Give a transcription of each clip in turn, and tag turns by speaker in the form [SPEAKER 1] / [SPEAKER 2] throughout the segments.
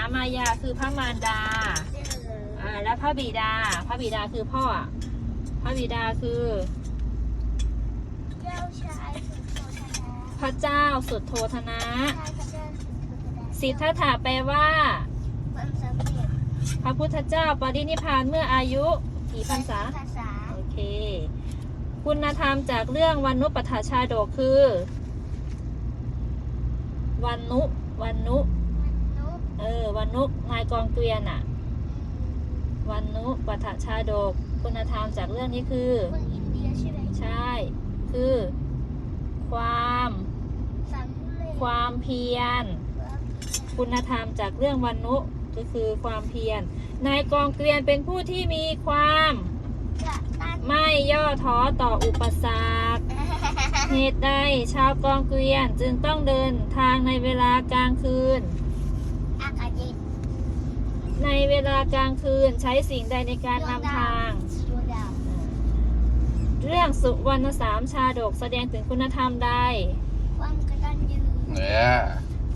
[SPEAKER 1] ามายาคือพระมารดา อ่า แล้วพระบิดา พระบิดาคือพ่อ พระบิดาคือ
[SPEAKER 2] เจ้าชายสุโธทนะ
[SPEAKER 1] พระเจ้าสุดโทธนะ
[SPEAKER 2] ชายพระเจ้าสุโธทนะ
[SPEAKER 1] สิทธัตถะแปลว่า
[SPEAKER 2] ความสำเร็จ
[SPEAKER 1] พระพุทธเจ้าปรินิพพานเมื่ออายุกี่พรรษา
[SPEAKER 2] ภาษา
[SPEAKER 1] โอเค คุณธรรมจากเรื่องวันนุปถาชาดกคือ วันนุวันนุ
[SPEAKER 2] มนุษย์
[SPEAKER 1] เออวันนุนายกองเกวียนอะวันนุปถาชาดก คุณธรรมจากเรื่องนี้คือ
[SPEAKER 2] คนอินเดียใช่ไหม
[SPEAKER 1] ใช่ คือ ความ
[SPEAKER 2] สำเร็จ
[SPEAKER 1] ความเพียร
[SPEAKER 2] ความ
[SPEAKER 1] คุณธรรมจากเรื่องวันนุก็คือความเพียร นายกองเกวียนเป็นผู้ที่มีความ
[SPEAKER 2] กระตัน
[SPEAKER 1] ไม่ย่อท้อต่ออุปสรรค เหตุใดชาวกองเกวียนจึงต้องเดินทางในเวลากลางคืน
[SPEAKER 2] อากาศเย็น
[SPEAKER 1] ในเวลากลางคืนใช้สิ่งใดในการนำทาง
[SPEAKER 2] ดวงดาว
[SPEAKER 1] เรื่องสุวรรณสามชาดกแสดงถึงคุณธรรมใด
[SPEAKER 2] ความกระตันยู
[SPEAKER 3] เนี่ย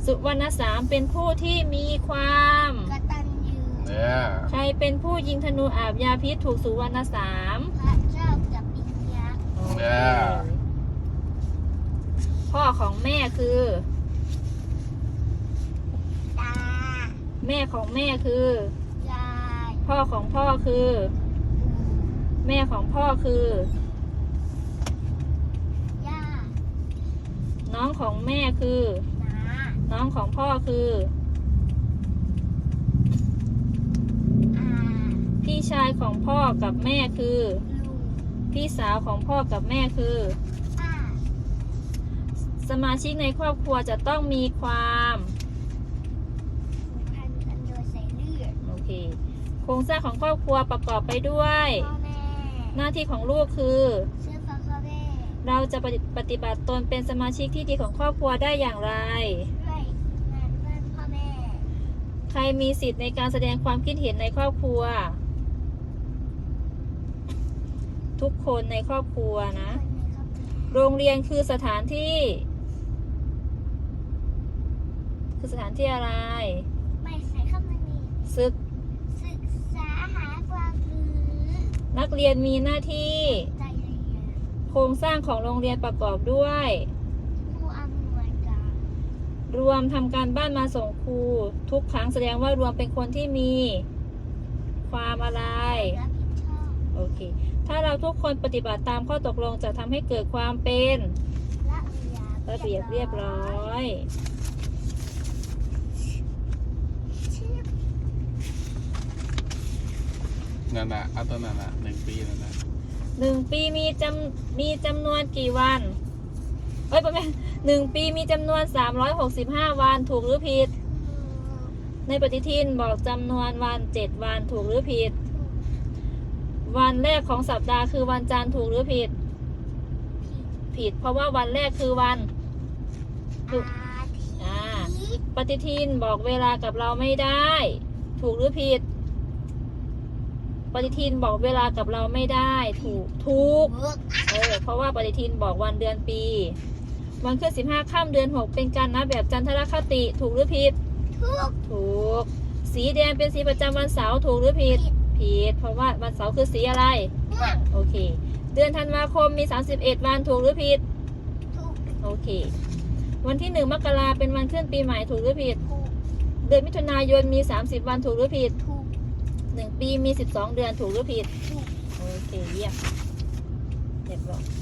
[SPEAKER 1] สุวรรณสามเป็นผู้ที่มีความ
[SPEAKER 2] กระตันยู
[SPEAKER 3] เนี่ย
[SPEAKER 1] ใครเป็นผู้ยิงธนูอาบยาพิษถูกสุวรรณสาม
[SPEAKER 2] พระเจ้ากับอินยักษ์
[SPEAKER 3] เนี่ย
[SPEAKER 1] พ่อของแม่คือ
[SPEAKER 2] ตา
[SPEAKER 1] แม่ของแม่คือ
[SPEAKER 2] ยาย
[SPEAKER 1] พ่อของพ่อคือ แม่ของพ่อคือ
[SPEAKER 2] ย่า
[SPEAKER 1] น้องของแม่คือ
[SPEAKER 2] น้า
[SPEAKER 1] น้องของพ่อคือ
[SPEAKER 2] อา
[SPEAKER 1] พี่ชายของพ่อกับแม่คือ
[SPEAKER 2] ลุง
[SPEAKER 1] พี่สาวของพ่อกับแม่คือ
[SPEAKER 2] ป้า
[SPEAKER 1] สมาชิกในครอบครัวจะต้องมีความ
[SPEAKER 2] ผูกพันกันโดยสายเลือด
[SPEAKER 1] โอเค โครงสร้างของครอบครัวประกอบไปด้วย
[SPEAKER 2] พ่อแม่
[SPEAKER 1] หน้าที่ของลูกคือ
[SPEAKER 2] เสื้อฟ้าพ่อแม่
[SPEAKER 1] เราจะปฏิปฏิบัติตนเป็นสมาชิกที่ดีของครอบครัวได้อย่างไร
[SPEAKER 2] ด้วยงานบ้านพ่อแม่
[SPEAKER 1] ใครมีสิทธิ์ในการแสดงความคิดเห็นในครอบครัว ทุกคนในครอบครัวนะ
[SPEAKER 2] คนในครอบครัว
[SPEAKER 1] โรงเรียนคือสถานที่ คือสถานที่อะไร
[SPEAKER 2] ไม่ใส่เข้ามามี
[SPEAKER 1] ศึก
[SPEAKER 2] ศึกษาหาความรู้
[SPEAKER 1] นักเรียนมีหน้าที่
[SPEAKER 2] ใจเรียน
[SPEAKER 1] โครงสร้างของโรงเรียนประกอบด้วย
[SPEAKER 2] ผู้อำนวยการ
[SPEAKER 1] รวมทำการบ้านมาส่งครู ทุกครั้งแสดงว่ารวมเป็นคนที่มี ความอะไร
[SPEAKER 2] รับผิดชอบ
[SPEAKER 1] โอเค ถ้าเราทุกคนปฏิบัติตามข้อตกลงจะทำให้เกิดความเป็น
[SPEAKER 2] ระเบียบ
[SPEAKER 1] ระเบียบเรียบร้อย
[SPEAKER 2] ชื่อ
[SPEAKER 3] นั่นน่ะเอาตัวนั้นน่ะหนึ่งปีนั่นน่ะ
[SPEAKER 1] หนึ่งปีมีจำมีจำนวนกี่วันเอ้ยประมาณหนึ่งปีมีจำนวน365วันถูกหรือผิด ในปฏิทินบอกจำนวนวัน7วันถูกหรือผิด วันแรกของสัปดาห์คือวันจันทร์ถูกหรือผิด ผิด เพราะว่าวันแรกคือวันถูก
[SPEAKER 2] อาทิตย์
[SPEAKER 1] อ่าปฏิทินบอกเวลากับเราไม่ได้ ถูกหรือผิด ปฏิทินบอกเวลากับเราไม่ได้ถูกถูก
[SPEAKER 2] เวิร์ก
[SPEAKER 1] เออเพราะว่าปฏิทินบอกวันเดือนปี วันขึ้นสิบห้าค่ำเดือนหกเป็นการนับแบบจันทรคติถูกหรือผิด
[SPEAKER 2] ทุก
[SPEAKER 1] ถูก สีแดงเป็นสีประจำวันเสาร์ถูกหรือผิดผิด เพราะว่าวันเสาร์คือสีอะไร
[SPEAKER 2] ม่วง
[SPEAKER 1] โอเค เดือนธันวาคมมี 31 วันถูกหรือผิด
[SPEAKER 2] ทุก
[SPEAKER 1] โอเค วันที่หนึ่งมกราเป็นวันขึ้นปีใหม่ถูกหรือผิด
[SPEAKER 2] ทุก
[SPEAKER 1] เดือนมิถุนายนมี 30 วันถูกหรือผิด
[SPEAKER 2] ทุก
[SPEAKER 1] หนึ่งปีมีสิบสองเดือนถูกหรือผิด โอเค เยี่ยมเรียบร้อย